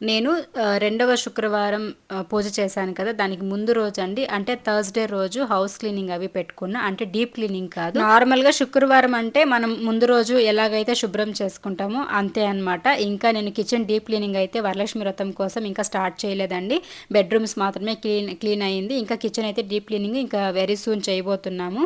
నేను రెండవ శుక్రవారం పూజ చేశాను కదా దానికి ముందు రోజు అండి అంటే థర్స్డే రోజు హౌస్ క్లీనింగ్ అవి పెట్టుకున్నా. అంటే డీప్ క్లీనింగ్ కాదు. నార్మల్గా శుక్రవారం అంటే మనం ముందు రోజు ఎలాగైతే శుభ్రం చేసుకుంటామో అంతే అనమాట ఇంకా నేను కిచెన్ డీప్ క్లీనింగ్ అయితే వరలక్ష్మి వ్రతం కోసం ఇంకా స్టార్ట్ చేయలేదండి. బెడ్రూమ్స్ మాత్రమే క్లీన్ క్లీన్ అయ్యింది ఇంకా కిచెన్ అయితే డీప్ క్లీనింగ్ ఇంకా వెరీ సూన్ చేయబోతున్నాము.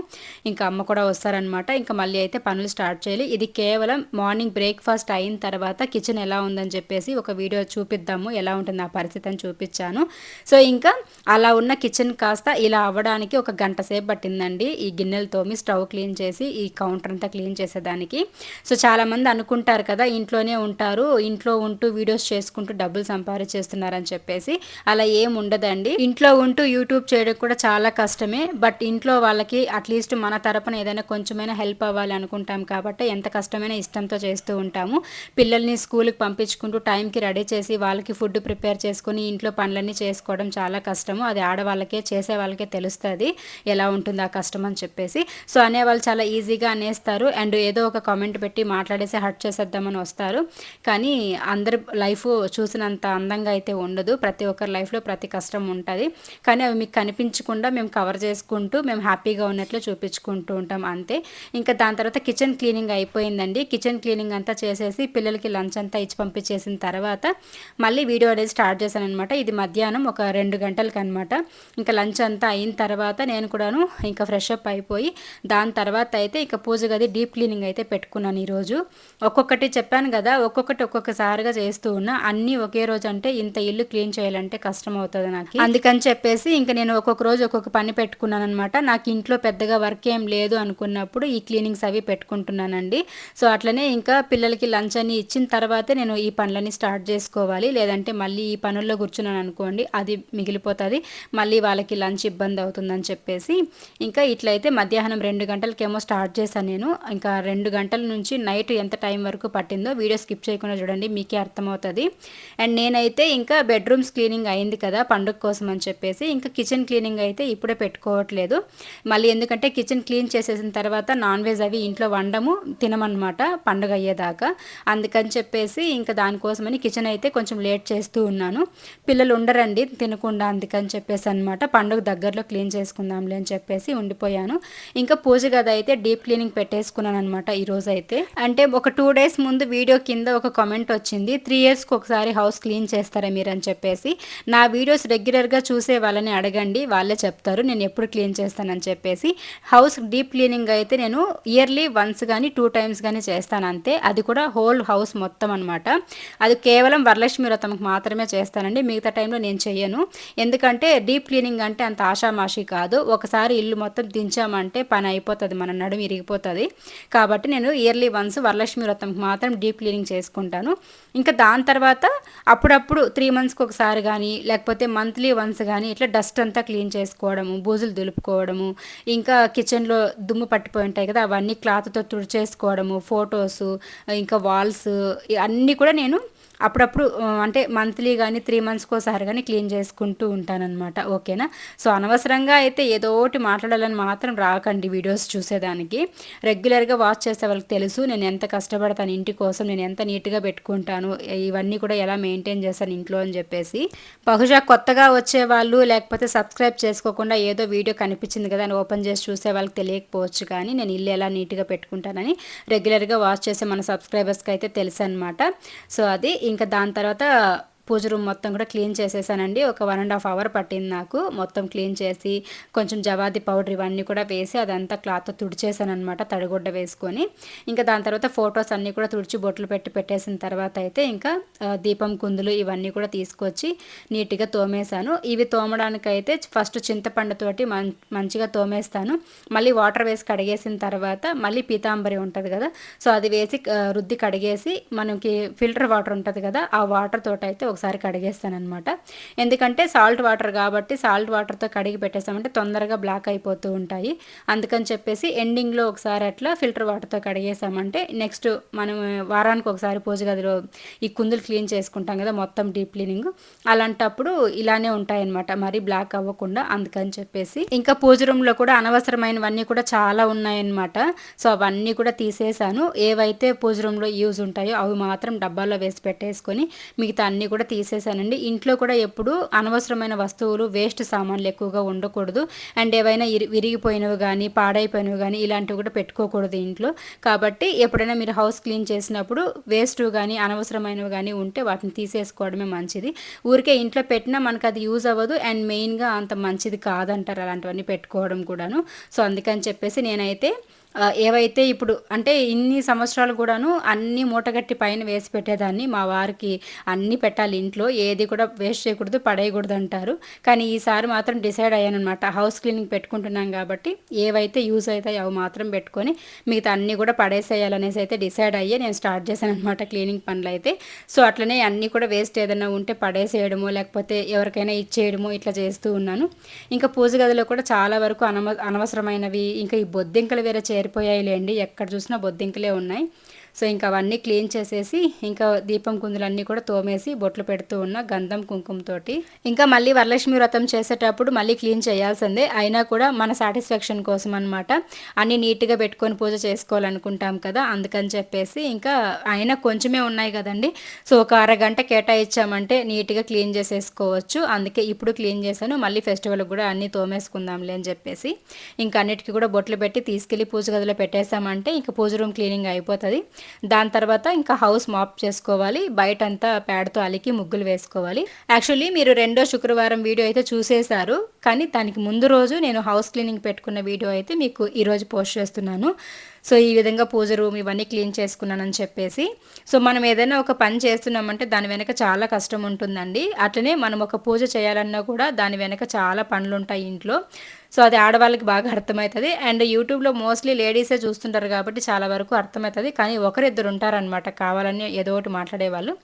ఇంకా అమ్మ కూడా వస్తారనమాట ఇంకా మళ్ళీ అయితే పనులు స్టార్ట్ చేయాలి. ఇది కేవలం మార్నింగ్ బ్రేక్ఫాస్ట్ అయిన తర్వాత కిచెన్ ఎలా ఉందని చెప్పేసి ఒక వీడియో చూపి చూపిద్దాము ఎలా ఉంటుంది ఆ పరిస్థితి అని చూపించాను. సో ఇంకా అలా ఉన్న కిచెన్ కాస్త ఇలా అవ్వడానికి ఒక గంట సేపు పట్టిందండి. ఈ గిన్నెలు తోమి స్టవ్ క్లీన్ చేసి ఈ కౌంటర్ అంతా క్లీన్ చేసేదానికి. సో చాలామంది అనుకుంటారు కదా ఇంట్లోనే ఉంటారు ఇంట్లో ఉంటూ వీడియోస్ చేసుకుంటూ డబ్బులు సంపాదించేస్తున్నారని చెప్పేసి. అలా ఏం ఉండదండి. ఇంట్లో ఉంటూ యూట్యూబ్ చేయడం కూడా చాలా కష్టమే. బట్ ఇంట్లో వాళ్ళకి అట్లీస్ట్ మన తరపున ఏదైనా కొంచెమైనా హెల్ప్ అవ్వాలి అనుకుంటాం కాబట్టి ఎంత కష్టమైనా ఇష్టంతో చేస్తూ ఉంటాము. పిల్లల్ని స్కూల్కి పంపించుకుంటూ టైంకి రెడీ చేసి వాళ్ళకి ఫుడ్ ప్రిపేర్ చేసుకుని ఇంట్లో పనులన్నీ చేసుకోవడం చాలా కష్టము. అది ఆడవాళ్ళకే చేసే వాళ్ళకే తెలుస్తుంది ఎలా ఉంటుంది ఆ కష్టం అని చెప్పేసి. సో అనేవాళ్ళు చాలా ఈజీగా అనేస్తారు. అండ్ ఏదో ఒక కామెంట్ పెట్టి మాట్లాడేసి హర్ట్ చేసేద్దామని వస్తారు. కానీ అందరి లైఫ్ చూసినంత అందంగా అయితే ఉండదు. ప్రతి ఒక్కరి లైఫ్లో ప్రతి కష్టం ఉంటుంది. కానీ అవి మీకు కనిపించకుండా మేము కవర్ చేసుకుంటూ మేము హ్యాపీగా ఉన్నట్లు చూపించుకుంటూ ఉంటాం అంతే. ఇంకా దాని తర్వాత కిచెన్ క్లీనింగ్ అయిపోయిందండి. కిచెన్ క్లీనింగ్ అంతా చేసేసి పిల్లలకి లంచ్ అంతా ఇచ్చి పంపించేసిన తర్వాత మళ్ళీ వీడియో అనేది స్టార్ట్ చేశాను అనమాట ఇది మధ్యాహ్నం ఒక రెండు గంటలకు అనమాట ఇంకా లంచ్ అంతా అయిన తర్వాత నేను కూడాను ఇంకా ఫ్రెష్ అప్ అయిపోయి దాని తర్వాత అయితే ఇంకా పూజ గది డీప్ క్లీనింగ్ అయితే పెట్టుకున్నాను ఈరోజు. ఒక్కొక్కటి చెప్పాను కదా ఒక్కొక్కటి ఒక్కొక్కసారిగా చేస్తూ ఉన్నా అన్నీ ఒకే రోజు అంటే ఇంత ఇల్లు క్లీన్ చేయాలంటే కష్టం అవుతుంది నాకు. అందుకని చెప్పేసి ఇంకా నేను ఒక్కొక్క రోజు ఒక్కొక్క పని పెట్టుకున్నాను అనమాట నాకు ఇంట్లో పెద్దగా వర్క్ ఏం లేదు అనుకున్నప్పుడు ఈ క్లీనింగ్స్ అవి పెట్టుకుంటున్నానండి. సో అట్లనే ఇంకా పిల్లలకి లంచ్ అని ఇచ్చిన తర్వాతే నేను ఈ పనులన్నీ స్టార్ట్ చేసుకోవాలి. చేసుకోవాలి లేదంటే మళ్ళీ ఈ పనుల్లో కూర్చున్నాను అనుకోండి అది మిగిలిపోతుంది. మళ్ళీ వాళ్ళకి లంచ్ ఇబ్బంది అవుతుందని చెప్పేసి ఇంకా ఇట్లయితే మధ్యాహ్నం రెండు గంటలకేమో స్టార్ట్ చేశాను నేను. ఇంకా రెండు గంటల నుంచి నైట్ ఎంత టైం వరకు పట్టిందో వీడియో స్కిప్ చేయకుండా చూడండి మీకే అర్థమవుతుంది. అండ్ నేనైతే ఇంకా బెడ్రూమ్స్ క్లీనింగ్ అయింది కదా పండుగ కోసం అని చెప్పేసి ఇంకా కిచెన్ క్లీనింగ్ అయితే ఇప్పుడే పెట్టుకోవట్లేదు. మళ్ళీ ఎందుకంటే కిచెన్ క్లీన్ చేసేసిన తర్వాత నాన్ వెజ్ అవి ఇంట్లో వండము తినమన్నమాట పండుగ అయ్యేదాకా. అందుకని చెప్పేసి ఇంకా దానికోసమని కిచెన్ అయితే కొంచెం లేట్ చేస్తూ ఉన్నాను. పిల్లలు ఉండరండి తినకుండా అందుకని చెప్పేసి అనమాట పండుగ దగ్గరలో క్లీన్ చేసుకుందాంలే అని చెప్పేసి ఉండిపోయాను. ఇంకా పూజ గది అయితే డీప్ క్లీనింగ్ పెట్టేసుకున్నాను అనమాట ఈరోజు అయితే. అంటే ఒక టూ డేస్ ముందు వీడియో కింద ఒక కామెంట్ వచ్చింది త్రీ ఇయర్స్కి ఒకసారి హౌస్ క్లీన్ చేస్తారా మీరు? అని చెప్పేసి. నా వీడియోస్ రెగ్యులర్గా చూసే వాళ్ళని అడగండి వాళ్ళే చెప్తారు నేను ఎప్పుడు క్లీన్ చేస్తానని చెప్పేసి. హౌస్ డీప్ క్లీనింగ్ అయితే నేను ఇయర్లీ వన్స్ కానీ టూ టైమ్స్ కానీ చేస్తాను అంతే. అది కూడా హోల్ హౌస్ మొత్తం అనమాట అది కేవలం వరలక్ష్మి వ్రతంకి మాత్రమే చేస్తానండి. మిగతా టైంలో నేను చెయ్యను. ఎందుకంటే డీప్ క్లీనింగ్ అంటే అంత ఆషామాషి కాదు. ఒకసారి ఇల్లు మొత్తం దించామంటే పని అయిపోతుంది. మన నడుము ఇరిగిపోతుంది. కాబట్టి నేను ఇయర్లీ వన్స్ వరలక్ష్మి వ్రతంకి మాత్రం డీప్ క్లీనింగ్ చేసుకుంటాను. ఇంకా దాని తర్వాత అప్పుడప్పుడు త్రీ మంత్స్కి ఒకసారి కానీ లేకపోతే మంత్లీ వన్స్ కానీ ఇట్లా డస్ట్ అంతా క్లీన్ చేసుకోవడము బూజులు దులుపుకోవడము ఇంకా కిచెన్లో దుమ్ము పట్టిపోయి ఉంటాయి కదా అవన్నీ క్లాత్తో తుడిచేసుకోవడము ఫొటోస్ ఇంకా వాల్స్ అన్నీ కూడా నేను అప్పుడప్పుడు అంటే మంత్లీ కానీ త్రీ మంత్స్కి ఒకసారి కానీ క్లీన్ చేసుకుంటూ ఉంటానన్నమాట. ఓకేనా? సో అనవసరంగా అయితే ఏదో ఒకటి మాట్లాడాలని మాత్రం రాకండి వీడియోస్ చూసేదానికి. రెగ్యులర్గా వాచ్ చేసే వాళ్ళకి తెలుసు నేను ఎంత కష్టపడతాను ఇంటి కోసం నేను ఎంత నీట్గా పెట్టుకుంటాను ఇవన్నీ కూడా ఎలా మెయింటైన్ చేస్తాను ఇంట్లో అని చెప్పేసి. బహుశా కొత్తగా వచ్చే వాళ్ళు లేకపోతే సబ్స్క్రైబ్ చేసుకోకుండా ఏదో వీడియో కనిపించింది కదా అని ఓపెన్ చేసి చూసే వాళ్ళకి తెలియకపోవచ్చు కానీ నేను ఇల్లు ఎలా నీట్గా పెట్టుకుంటానని రెగ్యులర్గా వాచ్ చేసే మన సబ్స్క్రైబర్స్కి అయితే తెలుసు అనమాట సో అది ఇంకా దాని తర్వాత పూజ రూమ్ మొత్తం కూడా క్లీన్ చేసేసానండి. ఒక వన్ అండ్ హాఫ్ అవర్ పట్టింది నాకు. మొత్తం క్లీన్ చేసి కొంచెం జవాది పౌడర్ ఇవన్నీ కూడా వేసి అదంతా క్లాత్ తుడిచేసాను అనమాట తడిగుడ్డ వేసుకొని. ఇంకా దాని తర్వాత ఫొటోస్ అన్నీ కూడా తుడిచి బొట్లు పెట్టి పెట్టేసిన తర్వాత అయితే ఇంకా దీపం కుందులు ఇవన్నీ కూడా తీసుకొచ్చి నీట్గా తోమేశాను. ఇవి తోమడానికైతే ఫస్ట్ చింతపండుతోటి మంచిగా తోమేస్తాను. మళ్ళీ వాటర్ వేసి కడిగేసిన తర్వాత మళ్ళీ పీతాంబరి ఉంటుంది కదా సో అది వేసి రుద్ది కడిగేసి మనకి ఫిల్టర్ వాటర్ ఉంటుంది కదా ఆ వాటర్ తోటి అయితే ఒకసారి కడిగేస్తానమాట ఎందుకంటే సాల్ట్ వాటర్ కాబట్టి సాల్ట్ వాటర్తో కడిగి పెట్టేస్తామంటే తొందరగా బ్లాక్ అయిపోతూ ఉంటాయి. అందుకని చెప్పేసి ఎండింగ్లో ఒకసారి అట్లా ఫిల్టర్ వాటర్తో కడిగేసామంటే నెక్స్ట్ మనం వారానికి ఒకసారి పూజ గదిలో ఈ కుందులు క్లీన్ చేసుకుంటాం కదా మొత్తం డీప్ క్లీనింగ్ అలాంటప్పుడు ఇలానే ఉంటాయన్నమాట. మరి బ్లాక్ అవ్వకుండా అందుకని చెప్పేసి. ఇంకా పూజ రూమ్లో కూడా అనవసరమైనవన్నీ కూడా చాలా ఉన్నాయన్నమాట. సో అవన్నీ కూడా తీసేసాను. ఏవైతే పూజ రూమ్లో యూజ్ ఉంటాయో అవి మాత్రం డబ్బాలో వేసి పెట్టేసుకొని మిగతా అన్నీ కూడా తీసేసానండి ఇంట్లో కూడా ఎప్పుడు అనవసరమైన వస్తువులు వేస్ట్ సామాన్లు ఎక్కువగా ఉండకూడదు. అండ్ ఏవైనా విరిగిపోయినవి కానీ పాడైపోయినవి కానీ ఇలాంటివి కూడా పెట్టుకోకూడదు ఇంట్లో. కాబట్టి ఎప్పుడైనా మీరు హౌస్ క్లీన్ చేసినప్పుడు వేస్ట్ కానీ అనవసరమైనవి కానీ ఉంటే వాటిని తీసేసుకోవడమే మంచిది. ఊరికే ఇంట్లో పెట్టినా మనకు అది యూజ్ అవ్వదు. అండ్ మెయిన్గా అంత మంచిది కాదంటారు అలాంటివన్నీ పెట్టుకోవడం కూడాను. సో అందుకని చెప్పేసి నేనైతే ఏవైతే ఇప్పుడు అంటే ఇన్ని సంవత్సరాలు కూడాను అన్ని మూటగట్టి పైన వేసి పెట్టేదాన్ని. మా వారికి అన్నీ పెట్టాలి ఇంట్లో. ఏది కూడా వేస్ట్ చేయకూడదు పడేయకూడదు అంటారు. కానీ ఈసారి మాత్రం డిసైడ్ అయ్యానమాట హౌస్ క్లీనింగ్ పెట్టుకుంటున్నాం కాబట్టి ఏవైతే యూజ్ అవుతాయి అవి మాత్రం పెట్టుకొని మిగతా అన్నీ కూడా పడేసేయాలనేసి అయితే డిసైడ్ అయ్యి నేను స్టార్ట్ చేశాను అనమాట క్లీనింగ్ పనులు అయితే. సో అట్లనే అన్నీ కూడా వేస్ట్ ఏదైనా ఉంటే పడేసేయడము లేకపోతే ఎవరికైనా ఇచ్చేయడము ఇట్లా చేస్తూ ఉన్నాను. ఇంకా పూజ గదిలో కూడా చాలా వరకు అనవ అనవసరమైనవి ఇంకా ఈ బొద్దింకలు వేరే చేరిపోయాయిలేండి ఎక్కడ చూసినా బొద్దింకలే ఉన్నాయి. సో ఇంకా అవన్నీ క్లీన్ చేసేసి ఇంకా దీపం కుందులన్నీ కూడా తోమేసి బొట్లు పెడుతూ ఉన్న గంధం కుంకుమతోటి. ఇంకా మళ్ళీ వరలక్ష్మి వ్రతం చేసేటప్పుడు మళ్ళీ క్లీన్ చేయాల్సిందే. అయినా కూడా మన సాటిస్ఫాక్షన్ కోసం అనమాట అన్నీ నీట్గా పెట్టుకొని పూజ చేసుకోవాలనుకుంటాం కదా అందుకని చెప్పేసి ఇంకా అయినా కొంచెమే ఉన్నాయి కదండి. సో ఒక అరగంట కేటాయించామంటే నీట్గా క్లీన్ చేసేసుకోవచ్చు. అందుకే ఇప్పుడు క్లీన్ చేశాను మళ్ళీ ఫెస్టివల్ కూడా అన్నీ తోమేసుకుందాంలే అని చెప్పేసి. ఇంకా అన్నిటికీ కూడా బొట్లు పెట్టి తీసుకెళ్ళి పూజ గదిలో పెట్టేశామంటే ఇంకా పూజ రూమ్ క్లీనింగ్ అయిపోతుంది. దాని తర్వాత ఇంకా హౌస్ మాప్ చేసుకోవాలి బయట అంతా ప్యాడ్తో అలికి ముగ్గులు వేసుకోవాలి. యాక్చువల్లీ మీరు రెండో శుక్రవారం వీడియో అయితే చూసేశారు కానీ దానికి ముందు రోజు నేను హౌస్ క్లీనింగ్ పెట్టుకున్న వీడియో అయితే మీకు ఈరోజు పోస్ట్ చేస్తున్నాను. సో ఈ విధంగా పూజ రూమ్ ఇవన్నీ క్లీన్ చేసుకున్నానని చెప్పేసి. సో మనం ఏదైనా ఒక పని చేస్తున్నామంటే దాని వెనక చాలా కష్టం ఉంటుందండి. అట్లనే మనం ఒక పూజ చేయాలన్నా కూడా దాని వెనక చాలా పనులు ఉంటాయి ఇంట్లో. సో అది ఆడవాళ్ళకి బాగా అర్థమవుతుంది. అండ్ యూట్యూబ్లో మోస్ట్లీ లేడీసే చూస్తుంటారు కాబట్టి చాలా వరకు అర్థమవుతుంది. కానీ ఒకరిద్దరు ఉంటారనమాట కావాలని ఏదో ఒకటి మాట్లాడేవాళ్ళు.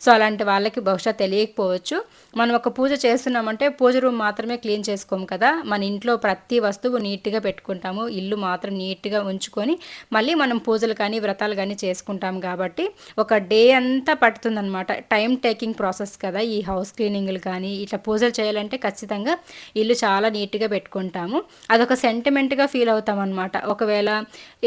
సో అలాంటి వాళ్ళకి బహుశా తెలియకపోవచ్చు. మనం ఒక పూజ చేస్తున్నామంటే పూజ రూమ్ మాత్రమే క్లీన్ చేసుకోము కదా. మన ఇంట్లో ప్రతి వస్తువు నీట్గా పెట్టుకుంటాము. ఇల్లు మాత్రం నీట్గా ఉంచుకొని మళ్ళీ మనం పూజలు కానీ వ్రతాలు కానీ చేసుకుంటాం కాబట్టి ఒక డే అంతా పడుతుందనమాట టైం టేకింగ్ ప్రాసెస్ కదా ఈ హౌస్ క్లీనింగ్లు కానీ ఇట్లా పూజలు చేయాలంటే ఖచ్చితంగా ఇల్లు చాలా నీట్గా పెట్టుకుంటాము. అదొక సెంటిమెంట్గా ఫీల్ అవుతాం అనమాట ఒకవేళ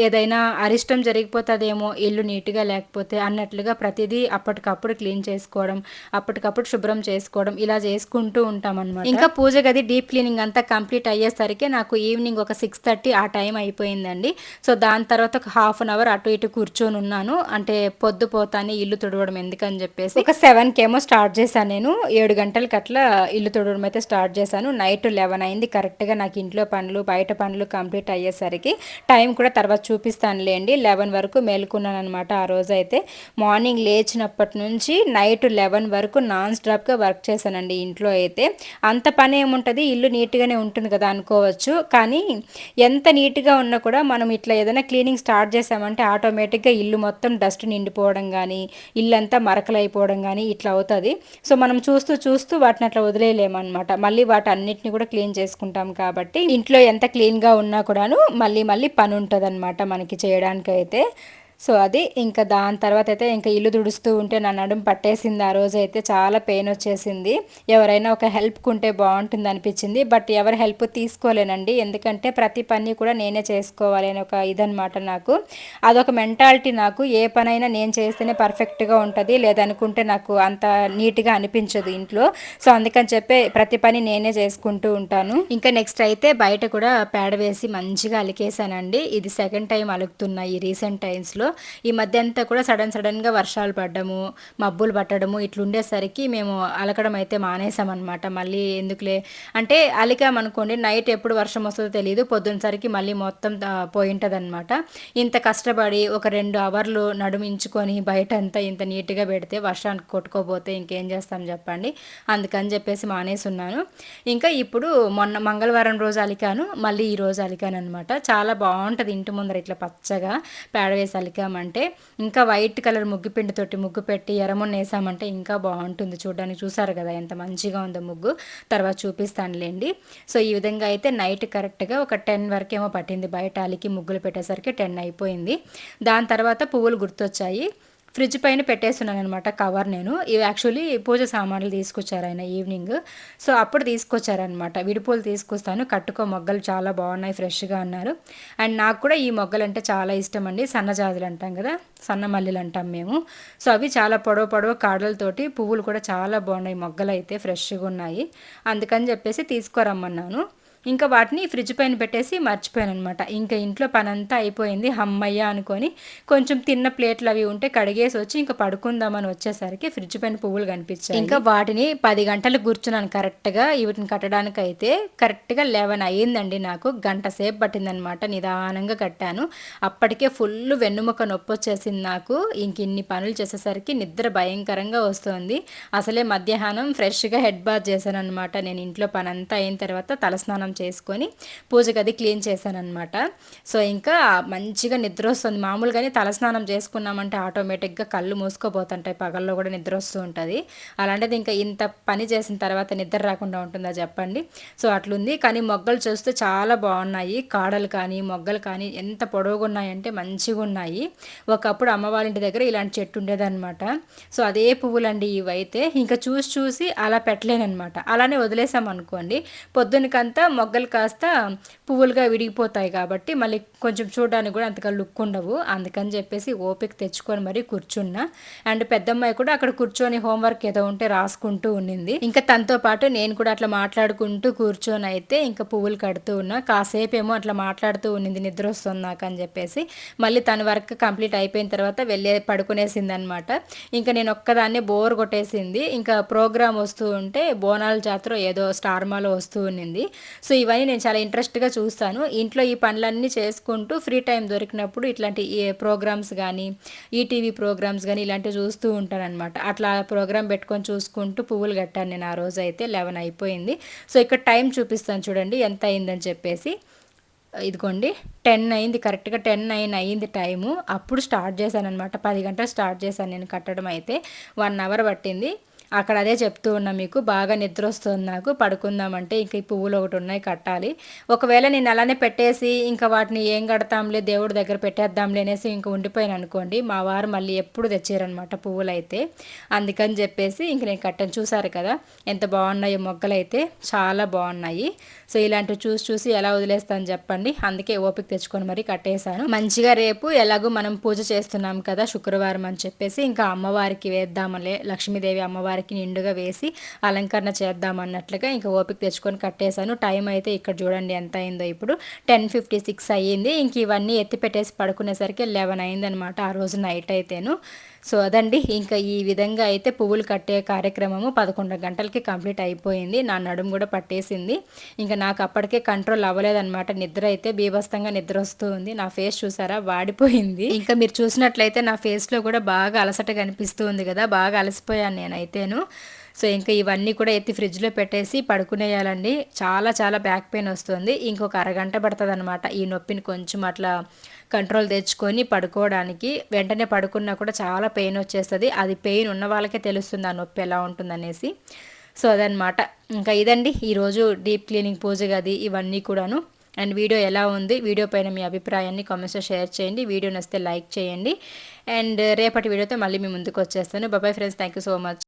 ఏదైనా అరిష్టం జరిగిపోతుందేమో ఇల్లు నీట్గా లేకపోతే అన్నట్లుగా ప్రతిదీ అప్పటికప్పుడు క్లీన్ చేసుకోవడం అప్పటికప్పుడు శుభ్రం చేసుకోవడం ఇలా చేసుకుంటూ ఉంటాం అనమాట ఇంకా పూజ గది డీప్ క్లీనింగ్ అంతా కంప్లీట్ అయ్యేసరికి నాకు ఈవినింగ్ ఒక సిక్స్ థర్టీ ఆ టైం అయిపోయిందండి. సో దాని తర్వాత ఒక హాఫ్ అన్ అవర్ అటు ఇటు కూర్చొని ఉన్నాను. అంటే పొద్దు పోతానే ఇల్లు తుడవడం ఎందుకని చెప్పేసి. ఒక సెవెన్కి ఏమో స్టార్ట్ చేశాను నేను. ఏడు గంటలకి అట్లా ఇల్లు తుడవడం అయితే స్టార్ట్ చేశాను. నైట్ లెవెన్ అయింది కరెక్ట్గా నాకు ఇంట్లో పనులు బయట పనులు కంప్లీట్ అయ్యేసరికి. టైం కూడా తర్వాత చూపిస్తానులేండి. లెవెన్ వరకు మేలుకున్నాను అనమాట ఆ రోజు అయితే మార్నింగ్ లేచినప్పటి నుంచి నైట్ లెవెన్ వరకు నాన్ స్టాప్గా వర్క్ చేశానండి ఇంట్లో అయితే. అంత పని ఏముంటుంది? ఇల్లు నీట్గానే ఉంటుంది కదా అనుకోవచ్చు. కానీ ఎంత నీట్గా ఉన్నా కూడా మనం ఇట్లా ఏదైనా క్లీనింగ్ స్టార్ట్ చేసామంటే ఆటోమేటిక్గా ఇల్లు మొత్తం డస్ట్ నిండిపోవడం కానీ ఇల్లంతా మరకలైపోవడం కానీ ఇట్లా అవుతుంది. సో మనం చూస్తూ చూస్తూ వాటిని అట్లా వదిలేయలేమన్నమాట. మళ్ళీ వాటి అన్నిటిని కూడా క్లీన్ చేసుకుంటాం కాబట్టి ఇంట్లో ఎంత క్లీన్గా ఉన్నా కూడాను మళ్ళీ మళ్ళీ పని ఉంటుంది మనకి చేయడానికి అయితే సో అది ఇంకా దాని తర్వాత అయితే ఇంకా ఇల్లు తుడుస్తూ ఉంటే నా నడుము పట్టేసింది. ఆ రోజు అయితే చాలా పెయిన్ వచ్చేసింది. ఎవరైనా ఒక హెల్ప్ కుంటే బాగుంటుంది అనిపించింది. బట్ ఎవరి హెల్ప్ తీసుకోలేనండి. ఎందుకంటే ప్రతి పని కూడా నేనే చేసుకోవాలి అనే ఒక ఇదనమాట నాకు. అదొక మెంటాలిటీ నాకు. ఏ పనైనా నేను చేస్తేనే పర్ఫెక్ట్గా ఉంటుంది. లేదనుకుంటే నాకు అంత నీట్గా అనిపించదు ఇంట్లో. సో అందుకని చెప్పి ప్రతి పని నేనే చేసుకుంటూ ఉంటాను. ఇంకా నెక్స్ట్ అయితే బయట కూడా పేడ వేసి మంచిగా అలికేసానండి ఇది సెకండ్ టైం అలుకుతున్నా ఈ రీసెంట్ టైమ్స్లో ఈ మధ్య అంతా కూడా సడన్ సడన్గా వర్షాలు పడ్డము మబ్బులు పట్టడము ఇట్లుండేసరికి మేము అలకడం అయితే మానేసామన్నమాట. మళ్ళీ ఎందుకులే? అంటే అలికామనుకోండి నైట్ ఎప్పుడు వర్షం వస్తుందో తెలియదు పొద్దున్నసరికి మళ్ళీ మొత్తం పోయి అనమాట ఇంత కష్టపడి ఒక రెండు అవర్లు నడుమించుకొని బయట అంతా ఇంత నీట్గా పెడితే వర్షానికి కొట్టుకోపోతే ఇంకేం చేస్తాం చెప్పండి? అందుకని చెప్పేసి మానేసి ఉన్నాను ఇంకా ఇప్పుడు మొన్న మంగళవారం రోజు అలికాను మళ్ళీ ఈ రోజు అలికాను అనమాట చాలా బాగుంటుంది ఇంటి ముందర ఇట్లా పచ్చగా పేడ వేసి అలికామంటే ఇంకా వైట్ కలర్ ముగ్గు పిండితోటి ముగ్గు పెట్టి ఎరమున్న వేసామంటే ఇంకా బాగుంటుంది చూడడానికి. చూసారు కదా ఎంత మంచిగా ఉందో ముగ్గు. తర్వాత చూపిస్తానులేండి. సో ఈ విధంగా అయితే నైట్ కరెక్ట్గా ఒక టెన్ వరకేమో పట్టింది. బయట అలికి ముగ్గులు పెట్టేసరికి టెన్ అయిపోయింది. దాని తర్వాత పువ్వులు గుర్తొచ్చాయి. ఫ్రిడ్జ్ పైన పెట్టేస్తున్నాను అనమాట కవర్ నేను. ఇవి యాక్చువల్లీ పూజ సామాన్లు తీసుకొచ్చారు ఆయన ఈవినింగ్. సో అప్పుడు తీసుకొచ్చారనమాట విడిపూలు తీసుకొస్తాను. కట్టుకో మొగ్గలు చాలా బాగున్నాయి ఫ్రెష్గా అన్నారు. అండ్ నాకు కూడా ఈ మొగ్గలు అంటే చాలా ఇష్టం అండి. సన్నజాజులు అంటాం కదా సన్న మల్లెలు అంటాం మేము. సో అవి చాలా పొడవు పొడవు కాడలతోటి పువ్వులు కూడా చాలా బాగున్నాయి. మొగ్గలు అయితే ఫ్రెష్గా ఉన్నాయి. అందుకని చెప్పేసి తీసుకురమ్మన్నాను. ఇంకా వాటిని ఫ్రిడ్జ్ పైన పెట్టేసి మర్చిపోయాను అనమాట ఇంకా ఇంట్లో పనంతా అయిపోయింది. హమ్మయ్య అనుకొని కొంచెం తిన్న ప్లేట్లు అవి ఉంటే కడిగేసి వచ్చి ఇంకా పడుకుందామని వచ్చేసరికి ఫ్రిడ్జ్ పైన పువ్వులు కనిపించాయి. ఇంకా వాటిని పది గంటలు కూర్చున్నాను కరెక్ట్గా. వీటిని కట్టడానికి అయితే కరెక్ట్గా లెవెన్ అయ్యిందండి నాకు. గంట సేపు పట్టిందనమాట నిదానంగా కట్టాను. అప్పటికే ఫుల్ వెన్నుముక నొప్పి వచ్చేసింది నాకు. ఇంక ఇన్ని పనులు చేసేసరికి నిద్ర భయంకరంగా వస్తుంది. అసలే మధ్యాహ్నం ఫ్రెష్గా హెడ్ బాత్ చేశాను అనమాట నేను ఇంట్లో పనంతా అయిన తర్వాత తలస్నానం చేసుకొని పూజ గది క్లీన్ చేశాను అనమాట సో ఇంకా మంచిగా నిద్ర వస్తుంది. మామూలుగానే తలస్నానం చేసుకున్నామంటే ఆటోమేటిక్గా కళ్ళు మూసుకోపోతుంటాయి పగల్లో కూడా నిద్ర వస్తూ ఉంటుంది. అలాంటిది ఇంకా ఇంత పని చేసిన తర్వాత నిద్ర రాకుండా ఉంటుందా చెప్పండి. సో అట్లుంది. కానీ మొగ్గలు చూస్తే చాలా బాగున్నాయి. కాడలు కానీ మొగ్గలు కానీ ఎంత పొడవుగా ఉన్నాయంటే మంచిగా ఉన్నాయి ఒకప్పుడు అమ్మవారింటి ఇంటి దగ్గర ఇలాంటి చెట్టు ఉండేదన్నమాట. సో అదే పువ్వులండి ఇవైతే. ఇంకా చూసి చూసి అలా పెట్టలేనమాట అలానే వదిలేసాం అనుకోండి పొద్దునకంతా మొగ్గలు కాస్త పువ్వులుగా విడిగిపోతాయి కాబట్టి మళ్ళీ కొంచెం చూడడానికి కూడా అంతగా లుక్ ఉండవు. అందుకని చెప్పేసి ఓపిక తెచ్చుకొని మరీ కూర్చున్నా. అండ్ పెద్దమ్మాయి కూడా అక్కడ కూర్చొని హోంవర్క్ ఏదో ఉంటే రాసుకుంటూ ఉండింది ఇంకా తనతో పాటు నేను కూడా అట్లా మాట్లాడుకుంటూ కూర్చొని అయితే ఇంకా పువ్వులు కడుతూ ఉన్నా. కాసేపు ఏమో అట్లా మాట్లాడుతూ ఉన్నింది నిద్ర వస్తుంది నాకు అని చెప్పేసి. మళ్ళీ తన వర్క్ కంప్లీట్ అయిపోయిన తర్వాత వెళ్ళే పడుకునేసింది అనమాట ఇంకా నేను ఒక్కదాన్నే బోర్ కొట్టేసింది. ఇంకా ప్రోగ్రామ్ వస్తూ ఉంటే బోనాల జాతర ఏదో స్టార్మాలో వస్తూ ఉన్నింది. సో ఇవన్నీ నేను చాలా ఇంట్రెస్ట్గా చూస్తాను. ఇంట్లో ఈ పనులన్నీ చేసుకుంటూ ఫ్రీ టైం దొరికినప్పుడు ఇట్లాంటి ప్రోగ్రామ్స్ కానీ ఈటీవీ ప్రోగ్రామ్స్ కానీ ఇలాంటివి చూస్తూ ఉంటాను అనమాట అట్లా ప్రోగ్రామ్ పెట్టుకొని చూసుకుంటూ పువ్వులు కట్టాను నేను ఆ రోజు అయితే. లెవెన్ అయిపోయింది. సో ఇక్కడ టైం చూపిస్తాను చూడండి ఎంత అయిందని చెప్పేసి. ఇదిగోండి టెన్ అయింది. కరెక్ట్గా టెన్ నైన్ అయింది టైము అప్పుడు స్టార్ట్ చేశాను అనమాట పది గంటలు స్టార్ట్ చేశాను నేను కట్టడం అయితే. వన్ అవర్ పట్టింది. అక్కడ అదే చెప్తూ ఉన్నా మీకు బాగా నిద్ర వస్తుంది నాకు పడుకుందామంటే ఇంక ఈ పువ్వులు ఒకటి ఉన్నాయి కట్టాలి. ఒకవేళ నేను అలానే పెట్టేసి ఇంకా వాటిని ఏం కడతాంలే దేవుడి దగ్గర పెట్టేద్దాంలే అనేసి ఇంకా ఉండిపోయాను అనుకోండి మా వారు మళ్ళీ ఎప్పుడు తెచ్చారనమాట పువ్వులు అయితే అందుకని చెప్పేసి ఇంక నేను కట్టను. చూసారు కదా ఎంత బాగున్నాయో మొగ్గలు అయితే చాలా బాగున్నాయి. సో ఇలాంటివి చూసి చూసి ఎలా వదిలేస్తాను చెప్పండి. అందుకే ఓపిక తెచ్చుకొని మరి కట్టేశాను. మంచిగా రేపు ఎలాగో మనం పూజ చేస్తున్నాం కదా శుక్రవారం అని చెప్పేసి ఇంకా అమ్మవారికి వేద్దామలే లక్ష్మీదేవి అమ్మవారి శారీకి నిండుగా వేసి అలంకరణ చేద్దాం అన్నట్లుగా ఇంకా ఓపిక తెచ్చుకొని కట్టేశాను. టైం అయితే ఇక్కడ చూడండి ఎంత అయిందో ఇప్పుడు. టెన్ ఫిఫ్టీ సిక్స్ అయ్యింది. ఇంక ఇవన్నీ ఎత్తి పెట్టేసి పడుకునేసరికి లెవెన్ అయిందనమాట ఆ రోజు నైట్ అయితేను. సో అదండి. ఇంకా ఈ విధంగా అయితే పువ్వులు కట్టే కార్యక్రమము పదకొండు గంటలకి కంప్లీట్ అయిపోయింది. నా నడుము కూడా పట్టేసింది. ఇంకా నాకు అప్పటికే కంట్రోల్ అవ్వలేదన్నమాట. నిద్ర అయితే బీభస్తంగా నిద్ర వస్తూ ఉంది నా ఫేస్ చూసారా? వాడిపోయింది. ఇంకా మీరు చూసినట్లయితే నా ఫేస్లో కూడా బాగా అలసట కనిపిస్తూ ఉంది కదా. బాగా అలసిపోయాను నేనైతేను సో ఇంకా ఇవన్నీ కూడా ఎత్తి ఫ్రిడ్జ్లో పెట్టేసి పడుకునేయాలండి. చాలా చాలా బ్యాక్ పెయిన్ వస్తుంది. ఇంకొక అరగంట పడుతుంది అనమాట ఈ నొప్పిని కొంచెం అట్లా కంట్రోల్ తెచ్చుకొని పడుకోవడానికి. వెంటనే పడుకున్నా కూడా చాలా పెయిన్ వచ్చేస్తుంది. అది పెయిన్ ఉన్న వాళ్ళకే తెలుస్తుంది ఆ నొప్పి ఎలా ఉంటుందనేసి. సో అదనమాట ఇంకా ఇదండి. ఈరోజు డీప్ క్లీనింగ్ పూజ గది ఇవన్నీ కూడాను. అండ్ వీడియో ఎలా ఉంది? వీడియో పైన మీ అభిప్రాయాన్ని కామెంట్స్లో షేర్ చేయండి. వీడియో నచ్చితే లైక్ చేయండి. అండ్ రేపటి వీడియోతో మళ్ళీ మీ ముందుకు వచ్చేస్తాను. బాబాయ్ friends. Thank you so much.